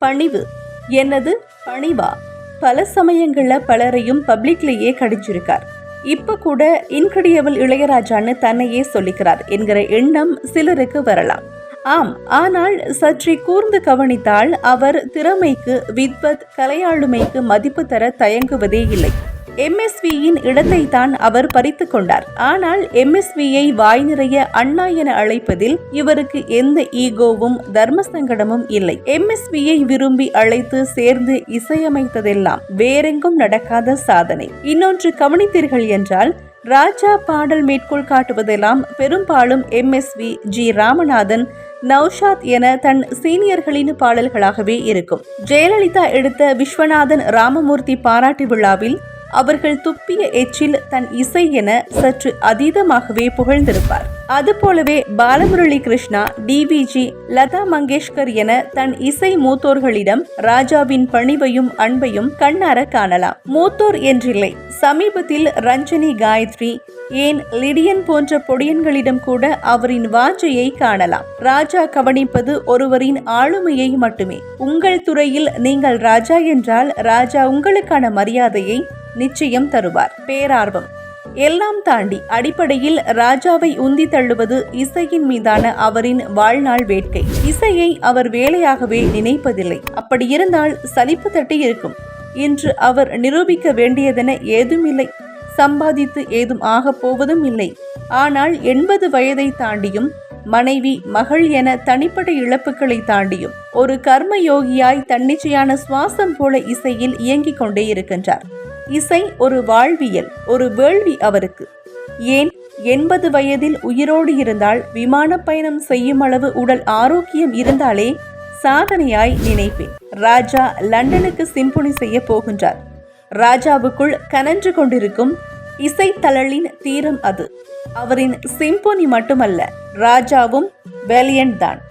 பணிவு. என்னது? பணிவா? பல சமயங்கள்ல பலரையும் பப்ளிக்லேயே கடிச்சிருக்கார். இப்ப கூட இன்கிரெடியபிள் இளையராஜான்னு தன்னையே சொல்லிக்கிறார் என்கிற எண்ணம் சிலருக்கு வரலாம். ஆம் ஆனால் சற்றே கூர்ந்து கவனித்தால் அவர் திறமைக்கு வித்வத் கலையாளுமைக்கு மதிப்பு தர தயங்குவதே இல்லை. எம்எஸ்வியின் இடத்தை தான் அவர் பறித்து கொண்டார். ஆனால் எம்எஸ்வியை வாய் நிறைய அண்ணா என அழைப்பதில் இவருக்கு எந்த ஈகோவும் தர்ம சங்கடமும் இல்லை. எம்எஸ்வியை விரும்பி அழைத்து சேர்ந்து இசையமைத்ததெல்லாம் வேறெங்கும் நடக்காத சாதனை. இன்னொன்று கவனித்தீர்கள் என்றால் ராஜா பாடல் மேற்கோள் காட்டுவதெல்லாம் பெரும்பாலும் எம்எஸ்வி ஜி ராமநாதன் நௌஷாத் என தன் சீனியர்களின் பாடல்களாகவே இருக்கும். ஜெயலலிதா எடுத்த விஸ்வநாதன் ராமமூர்த்தி பாராட்டு விழாவில் அவர்கள் துப்பிய எச்சில் தன் இசை என சற்று அதீதமாகவே புகழ்ந்திருப்பார். அதுபோலவே பாலமுரளி கிருஷ்ணா டிவிஜி லதா மங்கேஷ்கர் என தன் இசை மூத்தோர்களிடம் ராஜாவின் பணிவையும் அன்பையும் கண்ணார காணலாம். மூத்தோர் என்றில்லை சமீபத்தில் ரஞ்சனி காயத்ரி ஏன் லிடியன் போன்ற பொடியன்களிடம் கூட அவரின் வாஞ்சையை காணலாம். ராஜா கவனிப்பது ஒருவரின் ஆளுமையை மட்டுமே. உங்கள் துறையில் நீங்கள் ராஜா என்றால் ராஜா உங்களுக்கான மரியாதையை நிச்சயம் தருவார். பேரார்வம். எல்லாம் தாண்டி அடிப்படையில் ராஜாவை உந்தி தள்ளுவது இசையின் மீதான அவரின் வாழ்நாள் வேட்கை. இசையை அவர் வேலையாகவே நினைப்பதில்லை. அப்படி இருந்தால் சலிப்பு தட்டி இருக்கும். இன்று அவர் நிரூபிக்க வேண்டியதென ஏதுமில்லை சம்பாதித்து ஏதும் ஆகப் போவதும் இல்லை. ஆனால் எண்பது வயதை தாண்டியும் மனைவி மகள் என தனிப்பட்ட இழப்புகளை தாண்டியும் ஒரு கர்ம யோகியாய் தன்னிச்சையான சுவாசம் போல இசையில் இயங்கிக் கொண்டே இருக்கின்றார். இசை ஒரு வாழ்வியல் ஒரு வேள்வி அவருக்கு. ஏன்? எண்பது வயதில் உயிரோடு இருந்தால் விமான பயணம் செய்யும் அளவு உடல் ஆரோக்கியம் இருந்தாலே சாதனையாய் நினைப்பேன். ராஜா லண்டனுக்கு சிம்பொனி செய்ய போகின்றார். ராஜாவுக்குள் கனன்று கொண்டிருக்கும் இசைத்தழலின் தீரம் அது. அவரின் சிம்பொனி மட்டுமல்ல ராஜாவும் வேலியன் தான்.